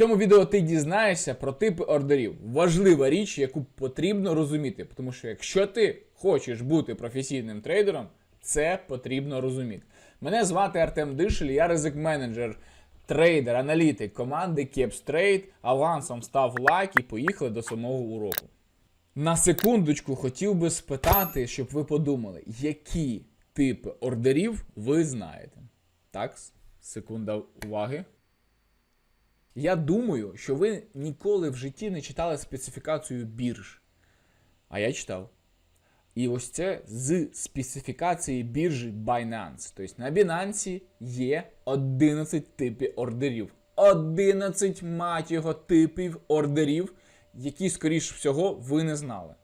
цьому відео ти дізнаєшся про типи ордерів. Важлива річ, яку потрібно розуміти. Тому що якщо ти хочеш бути професійним трейдером, це потрібно розуміти. Мене звати Артем Дишель, я ризик менеджер, трейдер, аналітик команди Caps. Авансом став лайк і поїхали до самого уроку. На секундочку хотів би спитати, щоб ви подумали, які типи ордерів ви знаєте. Так, секунда уваги. Я думаю, що ви ніколи в житті не читали специфікацію бірж. А я читав. І ось це з специфікації біржі Binance. Тобто на Binance є 11 типів ордерів. 11 мать його типів ордерів, які, скоріш всього, ви не знали.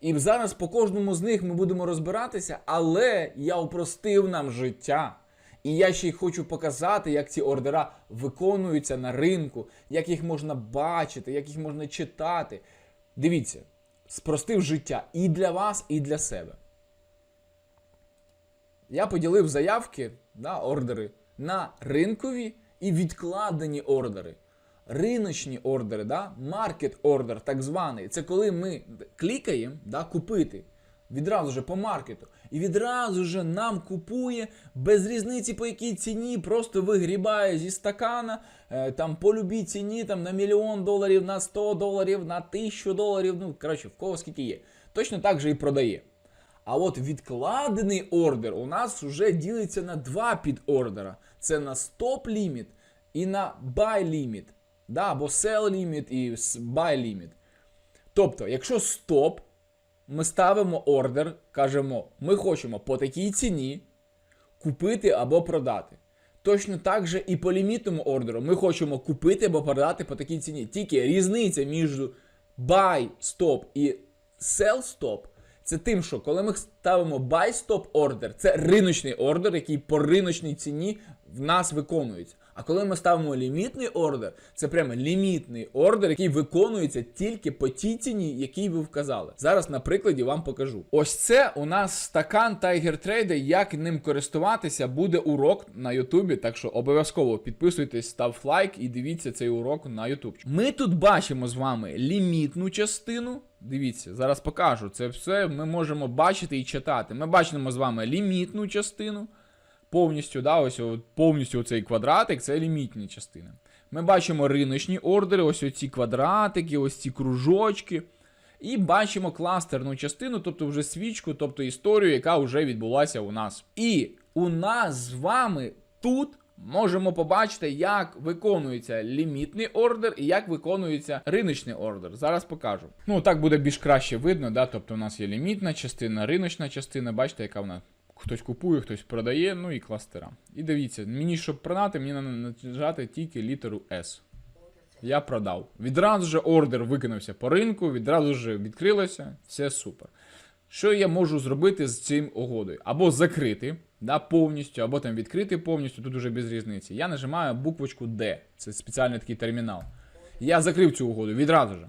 І зараз по кожному з них ми будемо розбиратися, але я упростив нам життя. І я ще й хочу показати, як ці ордера виконуються на ринку, як їх можна бачити, як їх можна читати. Дивіться, спростив життя і для вас, і для себе. Я поділив заявки, да, ордери на ринкові і відкладені ордери. Риночні ордери, да, маркет ордер, так званий. Це коли ми клікаємо да, купити відразу же по маркету. І відразу же нам купує без різниці по якій ціні, просто вигрібає зі стакана е, там по любій ціні, там на мільйон доларів, на 100 доларів, на 1000 доларів. Ну, коротше, в кого скільки є. Точно так же і продає. А от відкладений ордер у нас вже ділиться на два підордера. Це на стоп ліміт і на buy ліміт. Да, або sell ліміт і buy ліміт. Тобто, якщо стоп, ми ставимо ордер, кажемо, ми хочемо по такій ціні купити або продати. Точно так же і по лімітному ордеру ми хочемо купити або продати по такій ціні. Тільки різниця між buy stop і sell stop це тим, що коли ми ставимо buy stop ордер, це риночний ордер, який по риночній ціні в нас виконується. А коли ми ставимо лімітний ордер, це прямо лімітний ордер, який виконується тільки по тій ціні, якій ви вказали. Зараз на прикладі вам покажу. Ось це у нас стакан Tiger Trade. Як ним користуватися, буде урок на Ютубі. Так що обов'язково підписуйтесь, став лайк і дивіться цей урок на Ютуб. Ми тут бачимо з вами лімітну частину. Дивіться, зараз покажу. Це все ми можемо бачити і читати. Ми бачимо з вами лімітну частину. Повністю, да, ось повністю цей квадратик це лімітні частини. Ми бачимо риночні ордери, ось оці квадратики, ось ці кружочки. І бачимо кластерну частину, тобто вже свічку, тобто історію, яка вже відбулася у нас. І у нас з вами тут можемо побачити, як виконується лімітний ордер і як виконується риночний ордер. Зараз покажу. Ну, так буде більш краще видно, да? тобто у нас є лімітна частина, риночна частина, бачите, яка вона. Хтось купує, хтось продає, ну і кластера. І дивіться, мені, щоб продати, мені треба нажати тільки літеру S. Я продав. Відразу же ордер викинувся по ринку, відразу ж відкрилося, все супер. Що я можу зробити з цим угодою? Або закрити да, повністю, або там відкрити повністю, тут уже без різниці. Я нажимаю буквочку D, це спеціальний такий термінал. Я закрив цю угоду відразу же.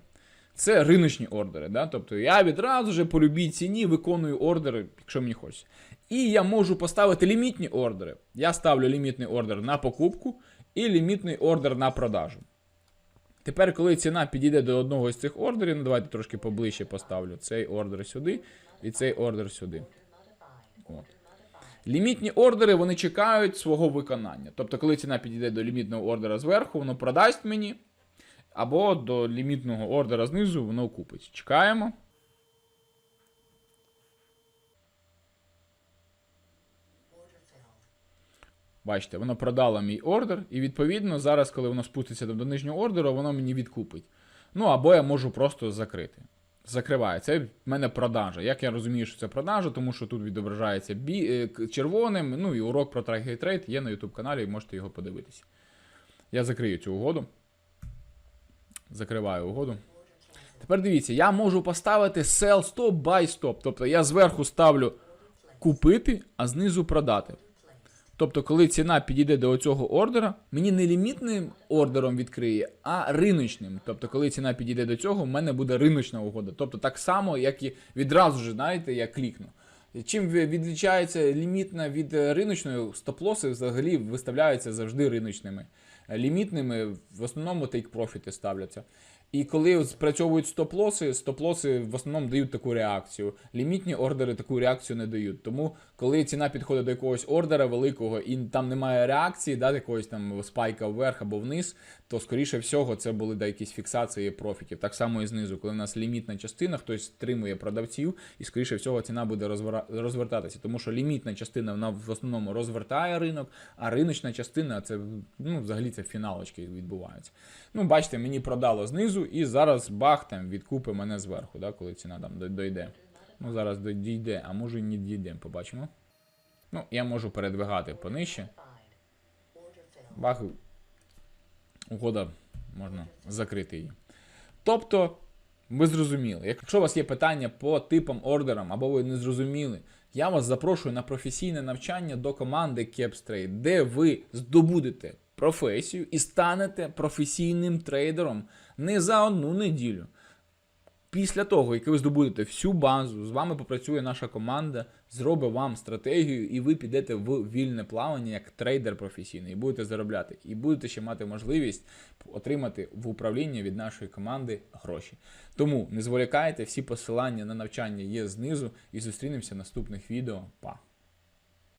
Це риночні ордери. Да? Тобто я відразу же по любій ціні виконую ордери, якщо мені хочеться. І я можу поставити лімітні ордери. Я ставлю лімітний ордер на покупку і лімітний ордер на продажу. Тепер, коли ціна підійде до одного з цих ордерів, ну давайте трошки поближче поставлю цей ордер сюди і цей ордер сюди. От. Лімітні ордери вони чекають свого виконання. Тобто, коли ціна підійде до лімітного ордера зверху, воно продасть мені. Або до лімітного ордера знизу воно купить. Чекаємо. Бачите, воно продало мій ордер, і відповідно зараз, коли воно спуститься до нижнього ордеру, воно мені відкупить. Ну або я можу просто закрити. Закриваю. Це в мене продажа. Як я розумію, що це продажа, тому що тут відображається бі... е, червоним. Ну і урок про Trade є на YouTube каналі, і можете його подивитися. Я закрию цю угоду. Закриваю угоду. Тепер дивіться, я можу поставити sell stop, buy stop. Тобто я зверху ставлю купити, а знизу продати. Тобто, коли ціна підійде до цього ордера, мені не лімітним ордером відкриє, а риночним. Тобто, коли ціна підійде до цього, в мене буде риночна угода. Тобто, так само, як і відразу ж, знаєте, я клікну. Чим відлічається лімітна від е, риночної, стоп-лоси взагалі виставляються завжди риночними. Лімітними, в основному тейк-профіти ставляться. І коли спрацьовують стоп-лоси, стоп-лоси в основному дають таку реакцію. Лімітні ордери таку реакцію не дають. Тому, коли ціна підходить до якогось ордера великого і там немає реакції, да, якогось там спайка вверх або вниз, то скоріше всього це були да, якісь фіксації профітів. Так само і знизу, коли у нас лімітна частина, хтось стримує продавців, і скоріше всього ціна буде розвера- розвертатися. Тому що лімітна частина вона в основному розвертає ринок, а риночна частина це ну, взагалі фіналочки відбуваються. Ну, бачите, мені продало знизу, і зараз бах там відкупи мене зверху, да, коли ціна там до- дойде. Ну, зараз дійде, а може і не дійде, побачимо. Ну, я можу передвигати понижче. Бах, угода можна закрити її. Тобто, ви зрозуміли. Якщо у вас є питання по типам ордерам, або ви не зрозуміли, я вас запрошую на професійне навчання до команди Capstrade, де ви здобудете професію і станете професійним трейдером не за одну неділю. Після того, як ви здобудете всю базу, з вами попрацює наша команда, зробить вам стратегію, і ви підете в вільне плавання як трейдер професійний, і будете заробляти. І будете ще мати можливість отримати в управління від нашої команди гроші. Тому не зволікайте, всі посилання на навчання є знизу, і зустрінемося в наступних відео. Па!